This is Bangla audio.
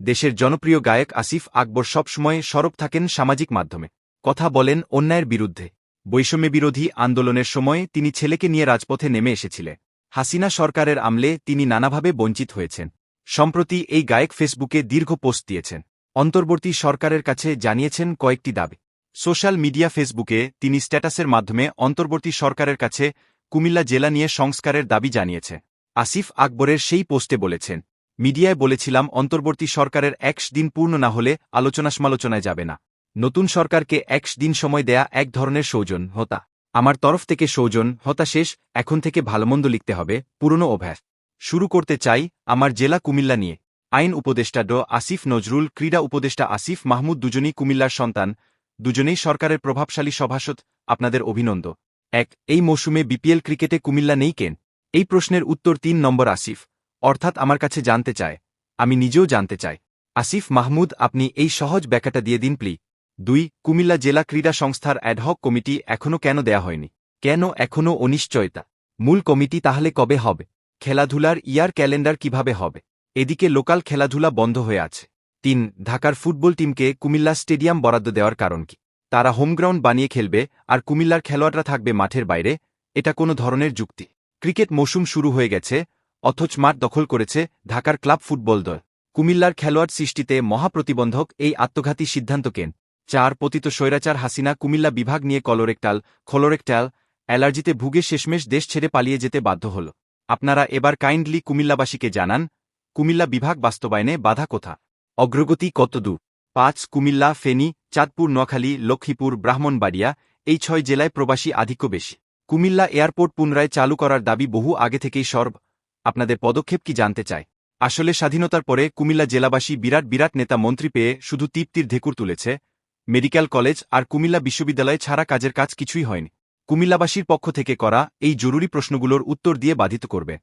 দেশের জনপ্রিয় গায়ক আসিফ আকবর সবসময় সরব থাকেন সামাজিক মাধ্যমে। কথা বলেন অন্যায়ের বিরুদ্ধে। বৈষম্য বিরোধী আন্দোলনের সময় তিনি ছেলেকে নিয়ে রাজপথে নেমে এসেছিলেন। হাসিনা সরকারের আমলে তিনি নানাভাবে বঞ্চিত হয়েছেন। সম্প্রতি এই গায়ক ফেসবুকে দীর্ঘ পোস্ট দিয়েছেন। অন্তর্বর্তী সরকারের কাছে জানিয়েছেন কয়েকটি দাবি। সোশ্যাল মিডিয়া ফেসবুকে তিনি স্ট্যাটাসের মাধ্যমে অন্তর্বর্তী সরকারের কাছে কুমিল্লা জেলা নিয়ে সংস্কারের দাবি জানিয়েছে আসিফ আকবরের সেই পোস্টে বলেছেন মিডিয়ায় বলেছিলাম, অন্তর্বর্তী সরকারের একশ দিন পূর্ণ না হলে আলোচনা সমালোচনায় যাবে না। নতুন সরকারকে একশ দিন সময় দেয়া এক ধরনের সৌজন, হতা। আমার তরফ থেকে সৌজন, হতা শেষ, এখন থেকে ভালোমন্দ লিখতে হবে, পুরনো অভ্যাস। শুরু করতে চাই, আমার জেলা কুমিল্লা নিয়ে। আইন উপদেষ্টা ড. আসিফ নজরুল, ক্রীড়া উপদেষ্টা আসিফ মাহমুদ দুজনেই কুমিল্লার সন্তান। দুজনেই সরকারের প্রভাবশালী সভাসদ, আপনাদের অভিনন্দ। এক, এই মৌসুমে বিপিএল ক্রিকেটে কুমিল্লা নেই কেন? এই প্রশ্নের উত্তর তিন নম্বর আসিফ। অর্থাৎ আমার কাছে জানতে চায়। আমি নিজেও জানতে চাই। আসিফ মাহমুদ, আপনি এই সহজ ব্যাখ্যাটা দিয়ে দিন প্লি দুই, কুমিল্লা জেলা ক্রীড়া সংস্থার অ্যাডহক কমিটি এখনও কেন দেয়া হয়নি? কেন এখনও অনিশ্চয়তা? মূল কমিটি তাহলে কবে হবে? খেলাধুলার ইয়ার ক্যালেন্ডার কীভাবে হবে? এদিকে লোকাল খেলাধুলা বন্ধ হয়ে আছে। তিন, ঢাকার ফুটবল টিমকে কুমিল্লা স্টেডিয়াম বরাদ্দ দেওয়ার কারণ কি? তারা হোমগ্রাউন্ড বানিয়ে খেলবে আর কুমিল্লার খেলোয়াড়রা থাকবে মাঠের বাইরে। এটা কোনো ধরনের যুক্তি। ক্রিকেট মৌসুম শুরু হয়ে গেছে অথচ মাঠ দখল করেছে ঢাকার ক্লাব ফুটবল দল। কুমিল্লার খেলোয়াড় সৃষ্টিতে মহাপ্রতিবন্ধক এই আত্মঘাতী সিদ্ধান্ত কেন চার পতিত স্বৈরাচার হাসিনা কুমিল্লা বিভাগ নিয়ে কলোরেকটাল, খলোরেকটাল, অ্যালার্জিতে ভুগে শেষমেশ দেশ ছেড়ে পালিয়ে যেতে বাধ্য হল। আপনারা এবার কাইন্ডলি কুমিল্লাবাসীকে জানান, কুমিল্লা বিভাগ বাস্তবায়নে বাধা কোথা? অগ্রগতি কতদূর পাঁচ, কুমিল্লা, ফেনী, চাঁদপুর, নোয়াখালী, লক্ষ্মীপুর, ব্রাহ্মণবাড়িয়া, এই ছয় জেলায় প্রবাসী আধিক্য বেশি। কুমিল্লা এয়ারপোর্ট পুনরায় চালু করার দাবি বহু আগে থেকেই সর্ব আপনাদের পদক্ষেপ কি জানতে চায় আসলে স্বাধীনতার পরে কুমিল্লা জেলাবাসী বিরাট বিরাট নেতা মন্ত্রী পেয়ে শুধু তৃপ্তির ঢেকুর তুলেছে। মেডিকেল কলেজ আর কুমিল্লা বিশ্ববিদ্যালয় ছাড়া কাজের কাজ কিছুই হয়নি। কুমিল্লাবাসীর পক্ষ থেকে করা এই জরুরি প্রশ্নগুলোর উত্তর দিয়ে বাধিত করবে।